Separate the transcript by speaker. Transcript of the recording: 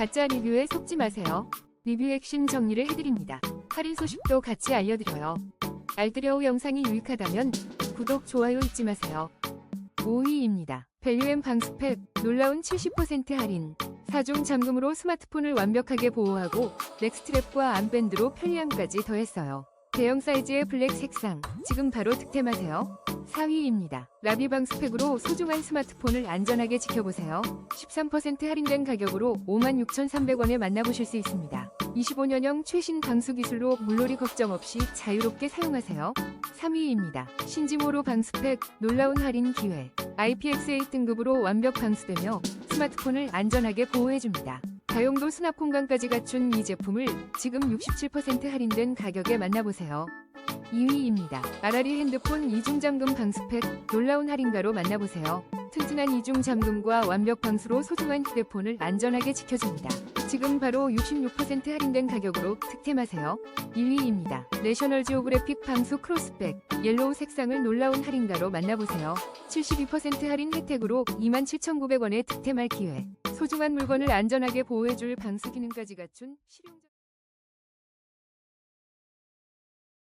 Speaker 1: 가짜 리뷰에 속지 마세요. 리뷰 핵심 정리를 해드립니다. 할인 소식도 같이 알려드려요. 알뜰여우 영상이 유익하다면 구독, 좋아요 잊지 마세요. 5위입니다. 밸류엠 방수팩 놀라운 70% 할인 4중 잠금으로 스마트폰을 완벽하게 보호하고 넥스트랩과 암밴드로 편리함까지 더했어요. 대형 사이즈의 블랙 색상 지금 바로 득템하세요. 4위입니다. 라비 방수팩으로 소중한 스마트폰을 안전하게 지켜보세요. 13% 할인된 가격으로 56,300원에 만나보실 수 있습니다. 25년형 최신 방수 기술로 물놀이 걱정 없이 자유롭게 사용하세요. 3위입니다. 신지모로 방수팩 놀라운 할인 기회. IPX8 등급으로 완벽 방수되며 스마트폰을 안전하게 보호해줍니다. 다용도 수납 공간까지 갖춘 이 제품을 지금 67% 할인된 가격에 만나보세요. 2위입니다. 아라리 핸드폰 이중 잠금 방수팩 놀라운 할인가로 만나보세요. 튼튼한 이중 잠금과 완벽 방수로 소중한 휴대폰을 안전하게 지켜줍니다. 지금 바로 66% 할인된 가격으로 득템하세요. 1위입니다. 내셔널 지오그래픽 방수 크로스백 옐로우 색상을 놀라운 할인가로 만나보세요. 72% 할인 혜택으로 27,900원에 득템할 기회. 소중한 물건을 안전하게 보호해줄 방수 기능까지 갖춘 실용적